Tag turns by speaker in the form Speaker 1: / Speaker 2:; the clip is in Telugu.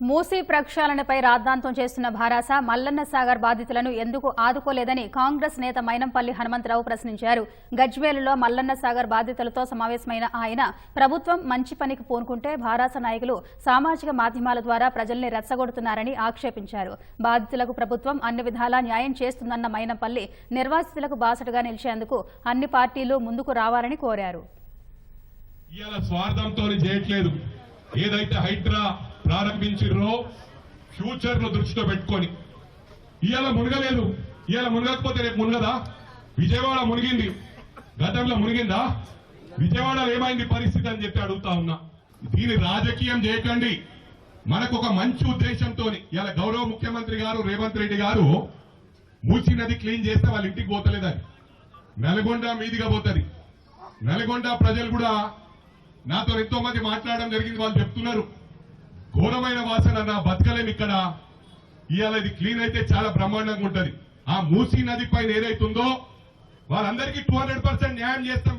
Speaker 1: మూసీ ప్రక్షాళనపై రాద్ధాంతం చేస్తున్న భారాస మల్లన్న సాగర్ బాధితులను ఎందుకు ఆదుకోలేదని కాంగ్రెస్ నేత మైనంపల్లి హనుమంతరావు ప్రశ్నించారు. గజ్వేలులో మల్లన్న సాగర్ బాధితులతో సమావేశమైన ఆయన ప్రభుత్వం మంచి పనికి పూనుకుంటే భారాస నాయకులు సామాజిక మాధ్యమాల ద్వారా ప్రజల్ని రెచ్చగొడుతున్నారని ఆక్షేపించారు. బాధితులకు ప్రభుత్వం అన్ని విధాలా న్యాయం చేస్తుందన్న మైనంపల్లి నిర్వాసితులకు బాసటగా నిలిచేందుకు అన్ని పార్టీలు ముందుకు రావాలని కోరారు.
Speaker 2: ఏదైతే హైడ్రా ప్రారంభించిర్రో? ఫ్యూచర్లో దృష్టిలో పెట్టుకొని. ఇవాళ మునగలేదు. ఇవాళ మునగకపోతే రేపు మునగదా? విజయవాడ మునిగింది. గతంలో మునిగిందా? విజయవాడలో ఏమైంది పరిస్థితి అని చెప్పి అడుగుతా ఉన్నా. దీని రాజకీయం చేయకండి. మనకు ఒక మంచి ఉద్దేశంతో ఇవాళ గౌరవ ముఖ్యమంత్రి గారు రేవంత్ రెడ్డి గారు మూచి నది క్లీన్ చేస్తే వాళ్ళ ఇంటికి పోతలేదని. నల్గొండ మీదిగా పోతుంది. నల్గొండ ప్రజలు కూడా నాతో ఎంతో మంది మాట్లాడడం జరిగింది వాళ్ళు చెప్తున్నారు. ఘోరమైన వాసన నా బతకలేం ఇక్కడ. ఇవాళ ఇది క్లీన్ అయితే చాలా బ్రహ్మాండంగా ఉంటది. ఆ మూసీ నది పైన ఏదైతుందో వాళ్ళందరికీ టూ న్యాయం చేస్తాం.